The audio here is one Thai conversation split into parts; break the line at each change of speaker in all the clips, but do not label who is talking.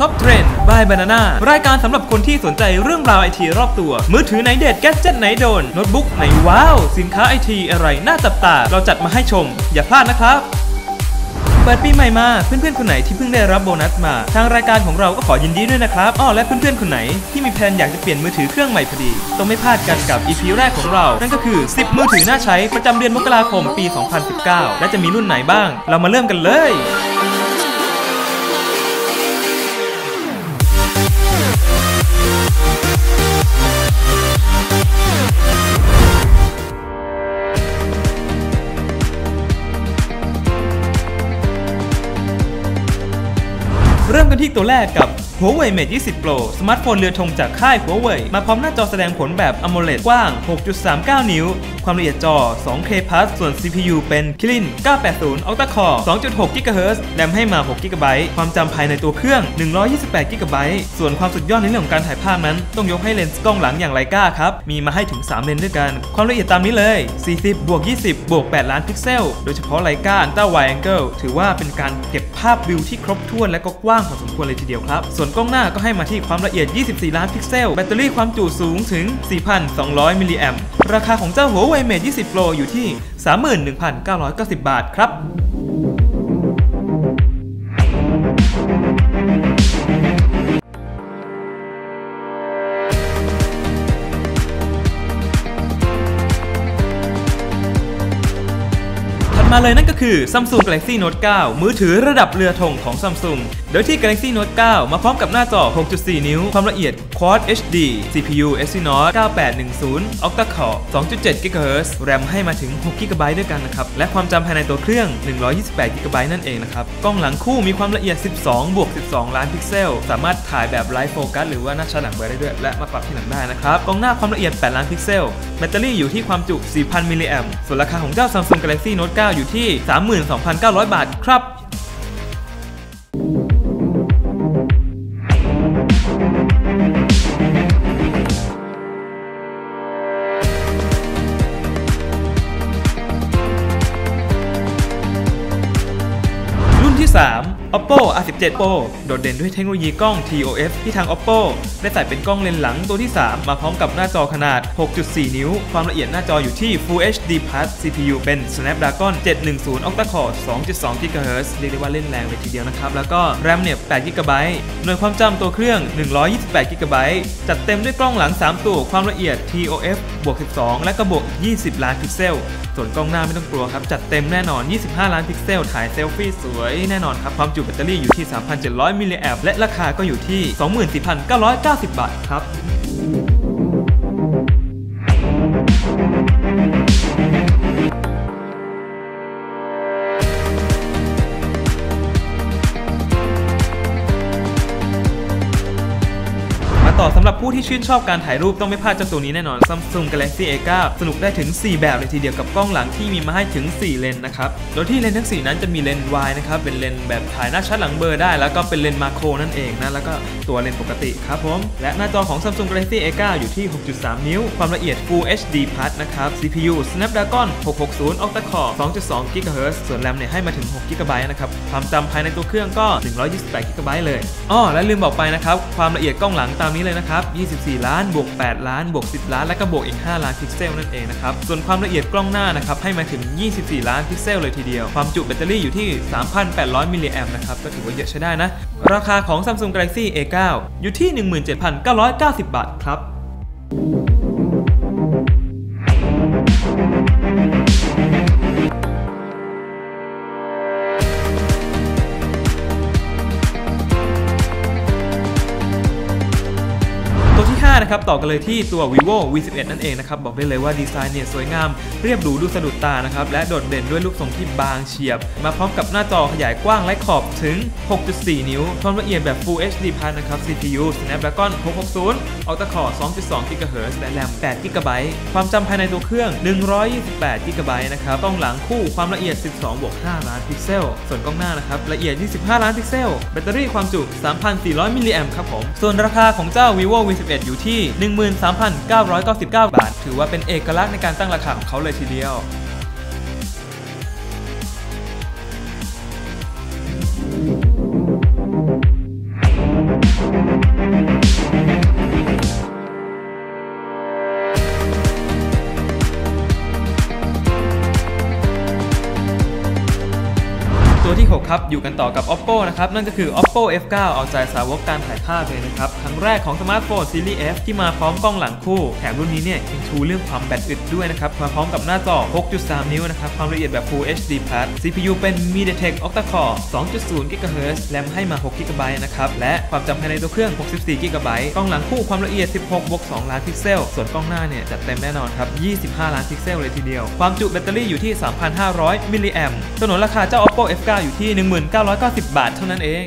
Top Trend by Banana รายการสำหรับคนที่สนใจเรื่องราวไอทีรอบตัว มือถือไหนเด็ดแกดเจ็ตไหนโดนโน้ตบุ๊กไหนว้าว สินค้าไอทีอะไรน่าจับตา เราจัดมาให้ชม อย่าพลาดนะครับเปิดปีใหม่มาเพื่อนๆคนไหนที่เพิ่งได้รับโบนัสมา ทางรายการของเราก็ขอยินดีด้วยนะครับอ้อและเพื่อนๆคนไหนที่มีแผนอยากจะเปลี่ยนมือถือเครื่องใหม่พอดี ต้องไม่พลาดกันกับ EP แรกของเรา นั่นก็คือ 10 มือถือน่าใช้ประจำเดือนมกราคมปี 2019 และจะมีรุ่นไหนบ้าง เรามาเริ่มกันเลย ที่ตัวแรกกับ Huawei Mate 20 Pro สมาร์ทโฟนเรือธงจากค่าย Huawei มาพร้อมหน้าจอแสดงผลแบบ AMOLED กว้าง 6.39 นิ้ว ความละเอียดจอ 2K Plus ส่วน CPU เป็น Kirin 980 Octa Core 2.6 GHz แรมให้มา 6 GB ความจำภายในตัวเครื่อง 128 GB ส่วนความสุดยอดในเรื่องของการถ่ายภาพนั้น ต้องยกให้เลนส์กล้องหลังอย่างไลกาครับ มีมาให้ถึง 3 เลนส์ด้วยกัน ความละเอียดตามนี้เลย 40บวก20บวก8ล้านพิกเซล โดยเฉพาะไลกา Ultra Wide Angle ถือว่าเป็นการเก็บภาพวิวที่ครบถ้วนและก็กว้างพอสมควรเลยทีเดียวครับส่วนกล้องหน้าก็ให้มาที่ความละเอียด 24 ล้านพิกเซล แบตเตอรี่ความจุสูงถึง 4,200 มิลลิแอมราคาของเจ้าหัวไวเมด20 Pro อยู่ที่ 31,990 บาทครับ มาเลยนั่นก็คือ Samsung Galaxy Note 9 มือถือระดับเรือธงของ Samsung โดยที่ Galaxy Note 9 มาพร้อมกับหน้าจอ 6.4 นิ้ว ความละเอียด Quad HD CPU Exynos 9810 Octa Core 2.7 GHz แรมให้มาถึง 6 GB ด้วยกันนะครับ และความจำภายในตัวเครื่อง 128 GB นั่นเองนะครับ กล้องหลังคู่มีความละเอียด 12 บวก 12 ล้านพิกเซล สามารถถ่ายแบบไลฟ์โฟกัสหรือว่าหน้าชัดหลังเบอได้ด้วย และมาปรับที่หลังได้นะครับ กล้องหน้าความละเอียด 8 ล้านพิกเซล แบตเตอรี่อยู่ที่ความจุ 4,000 มิลลิแอมส่วนราคาของเจ้า Samsung Galaxy Note 9อยู่ที่ 32,900 บาทครับ R17 Pro โดดเด่นด้วยเทคโนโลยีกล้อง TOF ที่ทาง Oppo ได้ใส่เป็นกล้องเลนส์หลังตัวที่ 3 มาพร้อมกับหน้าจอขนาด 6.4 นิ้ว ความละเอียดหน้าจออยู่ที่ Full HD Plus CPU เป็น Snapdragon 710 Octa Core 2.2 GHz เรียกได้ว่าเล่นแรงเลยทีเดียวนะครับ แล้วก็ RAM เนี่ย8 GB หน่วยความจำตัวเครื่อง 128 GB จัดเต็มด้วยกล้องหลัง 3 ตัวความละเอียด TOF บวก 12 และก็บวกอีก20 ล้านพิกเซล ส่วนกล้องหน้าไม่ต้องกลัวครับ จัดเต็มแน่นอน 25 ล้านพิกเซล ถ่ายเซลฟี่สวยแน่นอนครับ ความจุแบตเตอรี่อยู่ที่ 3,700มิลลิแอมและราคาก็อยู่ที่ 24,990 บาทครับ ต่อสำหรับผู้ที่ชื่นชอบการถ่ายรูปต้องไม่พลาดเจ้าตัวนี้แน่นอน Samsung Galaxy A9 สนุกได้ถึง 4 แบบเลยทีเดียวกับกล้องหลังที่มีมาให้ถึง 4 เลนส์นะครับ โดยที่เลนส์ทั้ง 4 นั้นจะมีเลนส์ wide นะครับ เป็นเลนส์แบบถ่ายหน้าชัดหลังเบอร์ได้ แล้วก็เป็นเลนส์มาโครนั่นเองนะ แล้วก็ตัวเลนส์ปกติครับผม และหน้าจอของ Samsung Galaxy A9 อยู่ที่ 6.3 นิ้ว ความละเอียด Full HD Plus นะครับ CPU Snapdragon 660 Octa Core 2.2 GHz ส่วน RAM เนี่ยให้มาถึง 6 GB นะครับ ความจำภายในตัวเครื่องก็ 128 GB เลย อ้อ และลืมบอกไปนะครับ ความละเอียดกล้องหลังตามนี้เลยนะครับ 24 ล้านบวก 8 ล้านบวก 10 ล้าน และก็บวกอีก 5 ล้านพิกเซลนั่นเองนะครับ ส่วนความละเอียดกล้องหน้านะครับให้มาถึง 24 ล้านพิกเซลเลยทีเดียว ความจุแบตเตอรี่อยู่ที่ 3,800 มิลลิแอมป์นะครับ ก็ถือว่าเยอะใช้ได้นะ ราคาของ Samsung Galaxy A9 อยู่ที่ 17,990 บาทครับ นะครับต่อกันเลยที่ตัว vivo v11 นั่นเองนะครับบอกได้เลยว่าดีไซน์เนี่ยสวยงามเรียบหรูดูสะดุดตานะครับและโดดเด่นด้วยรูปทรงที่บางเฉียบ มาพร้อมกับหน้าจอขยายกว้างและขอบถึง 6.4 นิ้วความละเอียดแบบ Full HD Plus นะครับ CPU Snapdragon 660 Octa Core 2.2 GHz และ RAM 8 GB ความจำภายในตัวเครื่อง 128 GB นะครับกล้องหลังคู่ความละเอียด 12บวก5ล้านพิกเซล ส่วนกล้องหน้านะครับละเอียด 25 ล้านพิกเซล แบตเตอรี่ความจุ 3,400 มิลลิแอมครับผม ส่วนราคาของเจ้า vivo v11 อยู่ที่13,999 บาท ถือว่าเป็นเอกลักษณ์ในการตั้งราคาของเขาเลยทีเดียวั
วที่ 6
ครับ อยู่กันต่อกับ oppo นะครับ นั่นก็คือ oppo f9 เอาใจสาวกการถ่ายภาพเลยนะครับ ครั้งแรกของสมาร์ทโฟนซีรีส์ f ที่มาพร้อมกล้องหลังคู่ แถมรุ่นนี้เนี่ยยังชูเรื่องความแบตอึดด้วยนะครับ มาพร้อมกับหน้าจอ 6.3 นิ้วนะครับ ความละเอียดแบบ Full HD Plus CPU เป็น MediaTek Octa-core 2.0 GHz แรมให้มา 6 GB นะครับ และความจำภายในตัวเครื่อง 64 GB กล้องหลังคู่ความละเอียด 16บวก2ล้านพิกเซล ส่วนกล้องหน้าเนี่ยจัดเต็มแน่นอนครับ 25 ล้านพิกเซลเลยทีเดียว ความจุแบตเตอรี่อยู่ที่ 3,500 มิลลิแอมป์สนนราคาเจ้า oppo f9 อยู่ที่ 1990 บาทเท่านั้นเอง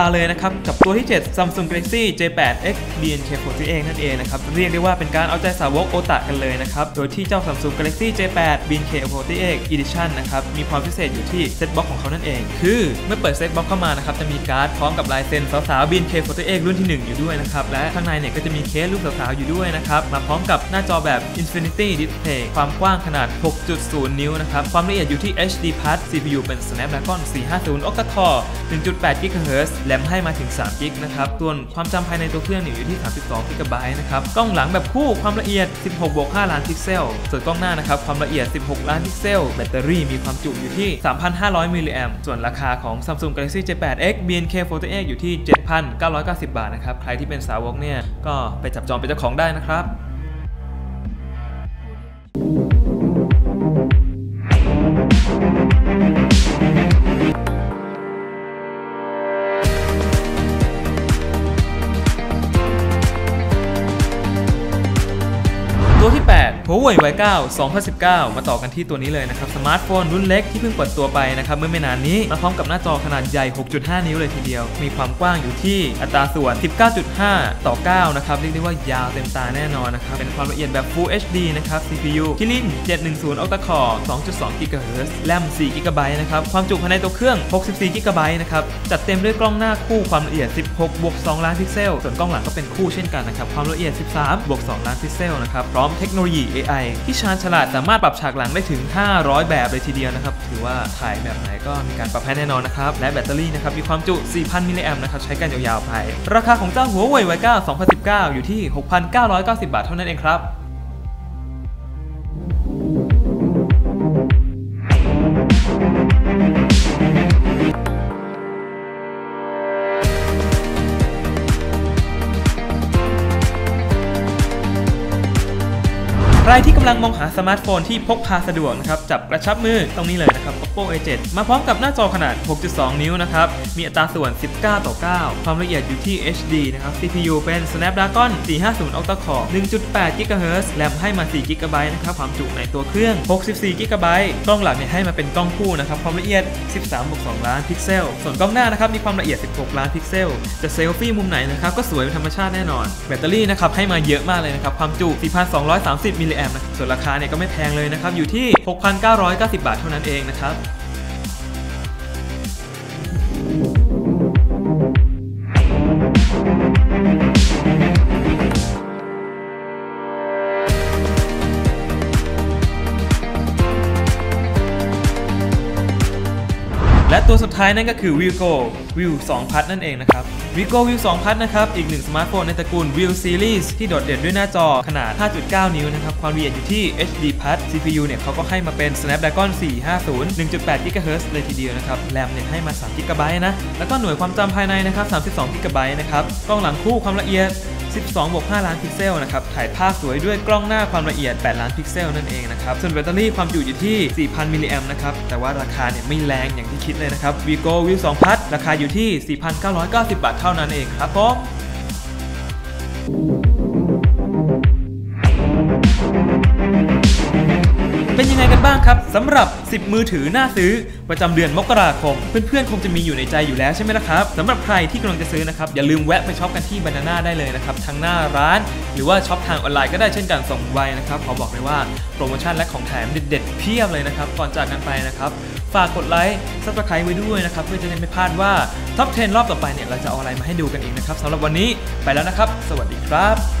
าวๆเลยนะครับ กับตัวที่ 7 Samsung Galaxy J8X BNK48 นั่นเองนะครับ เรียกได้ว่าเป็นการเอาใจสาวกโอตะกันเลยนะครับ โดยที่เจ้า Samsung Galaxy J8 BNK48 Edition นะครับ มีความพิเศษอยู่ที่เซตบ็อกของเขานั่นเอง คือเมื่อเปิดเซตบ็อกเข้ามานะครับ จะมีการ์ดพร้อมกับลายเซ็นสาวๆ BNK48 รุ่นที่ 1 อยู่ด้วยนะครับ และข้างในเนี่ยก็จะมีเคสรูปสาวๆอยู่ด้วยนะครับ มาพร้อมกับหน้าจอแบบ Infinity Display ความกว้างขนาด 6.0 นิ้วนะครับ ความละเอียดอยู่ที่ HD Plus CPU เป็น Snapdragon 450 Octa-core 1.8 GHz แรมให้มาถึง3 g b นะครับส่วนความจำภายในตัวเครื่องอยู่ที่ 32 GB นะครับกล้องหลังแบบคู่ความละเอียด 16บวก5ล้านพิกเซล ส่วนกล้องหน้านะครับความละเอียด 16 ล้านพิกเซล แบตเตอรี่มีความจุอยู่ที่ 3,500 มิลลิแอมส่วนราคาของ Samsung Galaxy J8X BNK48 อยู่ที่ 7,990 บาทนะครับใครที่เป็นสาวกเนี่ยก็ไปจับจองเป็นเจ้าของได้นะครับตัว Huawei Y9 2019 มาต่อกันที่ตัวนี้เลยนะครับ สมาร์ทโฟนรุ่นเล็กที่เพิ่งเปิดตัวไปนะครับ เมื่อไม่นานนี้ มาพร้อมกับหน้าจอขนาดใหญ่ 6.5 นิ้วเลยทีเดียว มีความกว้างอยู่ที่อัตราส่วน 19.5 ต่อ 9 นะครับ เรียกได้ว่ายาวเต็มตาแน่นอนนะครับ เป็นความละเอียดแบบ Full HD นะครับ CPU คิริน710 Octa-core 2.2 GHz แรม4 GB นะครับ ความจุภายในตัวเครื่อง 64 GB นะครับ จัดเต็มด้วยกล้องหน้าคู่ความละเอียด 16บวก2ล้านพิกเซล ส่วนกล้องหลังก็เป็นคู่เช่นกันนะครับ ความละเอียด 13บวก2ล้านพิกเซลนะครับ พร้อมเทคโนโลยี AI ที่ชาญฉลาดสามารถปรับฉากหลังได้ถึง 500 แบบเลยทีเดียวนะครับ ถือว่าถ่ายแบบไหนก็มีการปรับให้แน่นอนนะครับ และแบตเตอรี่นะครับ มีความจุ 4,000 มิลลิแอมป์นะครับ ใช้กันยาวๆไป ราคาของเจ้าหัวเว่ย Y9 2019 อยู่ที่ 6,990 บาทเท่านั้นเองครับ รที่กำลังมองหาสมาร์ทโฟนที่พกพาสะดวกนะครับจับกระชับมือตรงนี้เลยนะครับ oppo a7 มาพร้อมกับหน้าจอขนาด 6.2 นิ้วนะครับ มีอัตราส่วน 19 ต่อ 9 ความละเอียดอยู่ที่ HD นะครับ CPU เป็น Snapdragon 450 Octa-core 1.8 GHz แรมให้มา 4 GB นะครับ ความจุในตัวเครื่อง 64 GB กล้องหลักเนี่ยให้มาเป็นกล้องคู่นะครับ ความละเอียด 13.2 ล้านพิกเซล ส่วนกล้องหน้านะครับมีความละเอียด 16 ล้านพิกเซล จะเซลฟี่มุมไหนนะครับก็สวยเป็นธรรมชาติแน่นอน แบตเตอรี่นะครับให้มาเยอะมากเลยนะครับ ความจุ 4,230มิลลิแอมนะส่วนราคาเนี่ยก็ไม่แพงเลยนะครับอยู่ที่ 6,990 บาทเท่านั้นเองนะครับ ตัวสุดท้ายนั่นก็คือ Vivo View 2พัทนั่นเองนะครับ Vivo View 2พัทนะครับ อีกหนึ่งสมาร์ทโฟนในตระกูล View Series ที่โดดเด่นด้วยหน้าจอขนาด 5.9 นิ้วนะครับ ความละเอียดอยู่ที่ HD Plus CPU เนี่ยเขาก็ให้มาเป็น Snapdragon 450 1.8 GHz เลยทีเดียวนะครับ แรมเนี่ยให้มา3 GB นะ แล้วก็หน่วยความจำภายในนะครับ32 GB นะครับ กล้องหลังคู่ความละเอียด 12บวก5ล้านพิกเซลนะครับ ถ่ายภาพสวยด้วยกล้องหน้าความละเอียด 8 ล้านพิกเซลนั่นเองนะครับ ส่วนแบตเตอรี่ความจุอยู่ที่ 4,000 มิลลิแอมนะครับ แต่ว่าราคาเนี่ยไม่แรงอย่างที่คิดเลยนะครับ Vigo View 2 Plus ราคาอยู่ที่ 4,990 บาทเท่านั้นเองครับผม ครับสำหรับ 10 มือถือน่าซื้อประจำเดือนมกราคม เพื่อนๆ คงจะมีอยู่ในใจอยู่แล้วใช่ไหมล่ะครับสำหรับใครที่กำลังจะซื้อนะครับ อย่าลืมแวะไปช็อปกันที่บานาน่าได้เลยนะครับ ทั้งหน้าร้าน หรือว่าช็อปทางออนไลน์ก็ได้เช่นกันส่งไวนะครับ ขอบอกเลยว่าโปรโมชั่นและของแถมเด็ดๆเพียบเลยนะครับ ก่อนจากกันไปนะครับฝากกดไลค์ซับสไครต์ไว้ด้วยนะครับ เพื่อจะได้ไม่พลาดว่าท็อป 10 รอบต่อไปเนี่ยเราจะเอาอะไรมาให้ดูกันอีกนะครับสำหรับวันนี้ไปแล้วนะครับ สวัสดีครับ